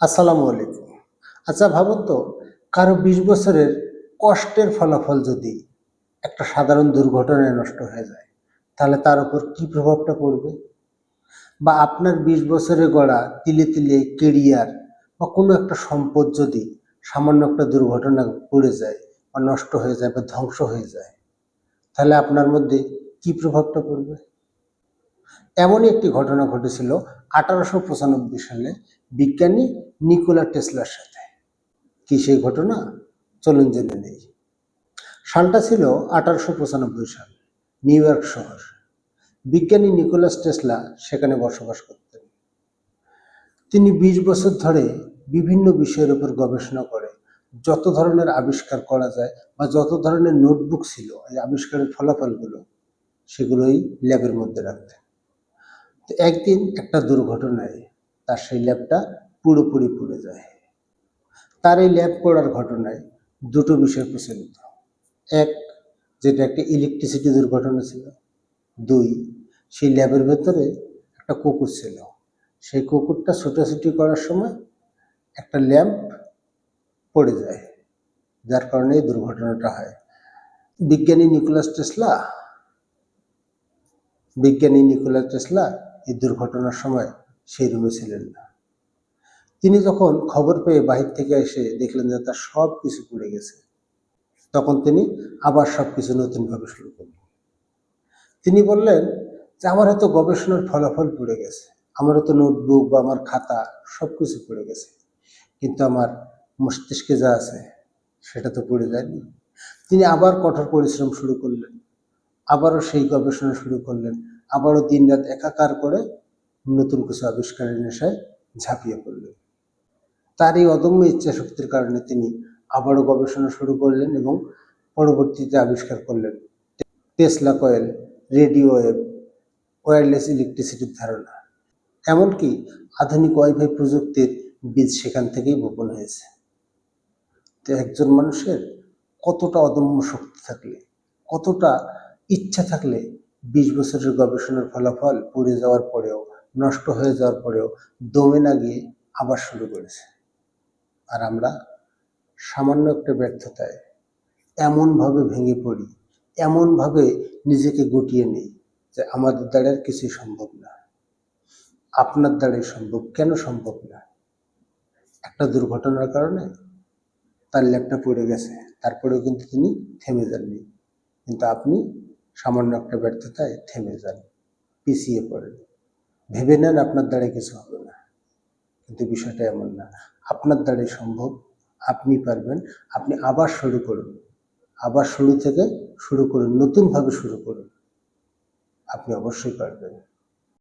আসসালামু আলাইকুম। আচ্ছা ভাবুন তো, কারও বিশ বছরের কষ্টের ফলাফল যদি একটা সাধারণ দুর্ঘটনায় নষ্ট হয়ে যায়, তাহলে তার উপর কি প্রভাবটা পড়বে? বা আপনার বিশ বছরে গড়া তিলে তিলে কেরিয়ার বা কোনো একটা সম্পদ যদি সামান্য একটা দুর্ঘটনা পড়ে যায় বা নষ্ট হয়ে যায় বা ধ্বংস হয়ে যায়, তাহলে আপনার মধ্যে কি প্রভাবটা পড়বে? এমনই একটি ঘটনা ঘটেছিল আঠারোশো পঁচানব্বই সালে বিজ্ঞানী নিকোলা টেসলার সাথে। কি সেই ঘটনা? চলুন জেনে নেই। সালটা ছিল আঠারোশো পঁচানব্বই সাল, নিউ ইয়র্ক শহর। বিজ্ঞানী নিকোলাস টেসলা সেখানে বসবাস করতেন। তিনি বিশ বছর ধরে বিভিন্ন বিষয়ের উপর গবেষণা করে, যত ধরনের আবিষ্কার করা যায় বা যত ধরনের নোটবুক ছিল, এই আবিষ্কারের ফলাফলগুলো সেগুলোই ল্যাবের মধ্যে রাখতেন। তো একদিন একটা দুর্ঘটনায় তার সেই ল্যাবটা পুরোপুরি পুড়ে যায়। তার এই ল্যাব পড়ার ঘটনায় দুটো বিষয় প্রচলিত। এক, যেটা একটা ইলেকট্রিসিটি দুর্ঘটনা ছিল। দুই, সেই ল্যাবের ভেতরে একটা কুকুর ছিল। সেই কুকুরটা ছোটাছুটি করার সময় একটা ল্যাম্প পড়ে যায়, যার কারণে এই দুর্ঘটনাটা হয়। বিজ্ঞানী নিকোলাস টেসলা, বিজ্ঞানী নিকোলাস টেসলা এই দুর্ঘটনার সময় সেই রুমে ছিলেন না। তিনি যখন খবর পেয়ে বাহির থেকে এসে দেখলেন যে তার সব কিছু পুড়ে গেছে, তখন তিনি আবার সব কিছু নতুনভাবে শুরু করলেন। তিনি বললেন যে, আমার হয়তো গবেষণার ফলাফল পড়ে গেছে আমার হয়তো নোটবুক বা আমার খাতা সব কিছু পুড়ে গেছে, কিন্তু আমার মস্তিষ্কে যা আছে সেটা তো পড়ে যায়নি। তিনি আবার কঠোর পরিশ্রম শুরু করলেন, আবারও সেই গবেষণা শুরু করলেন আবারও দিনরাত একাকার করে নতুন কিছু আবিষ্কারের নেশায় ঝাঁপিয়ে পড়লেন। তার এই অদম্য ইচ্ছা শক্তির কারণে তিনি আবারও গবেষণা শুরু করলেন এবং পরবর্তীতে আবিষ্কার করলেন Tesla coil, radio wave wireless ইলেকট্রিসিটির ধারণা। এমনকি আধুনিক ওয়াইফাই প্রযুক্তির বীজ সেখান থেকেই বপন হয়েছে। তো একজন মানুষের কতটা অদম্য শক্তি থাকলে, কতটা ইচ্ছা থাকলে বিশ বছরের গবেষণার ফলাফল পুড়ে যাওয়ার পরেও, নষ্ট হয়ে যাওয়ার পরেও দমে না গিয়ে আবার শুরু করেছে। আর আমরা সামান্য একটা ব্যর্থতায় এমনভাবে ভেঙে পড়ি, এমনভাবে নিজেকে গুটিয়ে নিই যে আমাদের দ্বারা কিছুই সম্ভব না। আপনার দ্বারাই সম্ভব, কেন সম্ভব না? একটা দুর্ঘটনার কারণে তার ল্যাপটা পড়ে গেছে, তারপরেও কিন্তু তিনি থেমে যাননি। কিন্তু আপনি সামান্য একটা ব্যর্থতায় থেমে যান, পিছিয়ে পড়েন। ভেবে নেন আপনার দ্বারা কিছু হবে না। কিন্তু বিষয়টা এমন না। আপনার দ্বারাই সম্ভব। আপনি পারবেন। আপনি আবার শুরু করুন। আবার শুরু থেকে শুরু করুন। নতুনভাবে শুরু করুন। আপনি অবশ্যই পারবেন।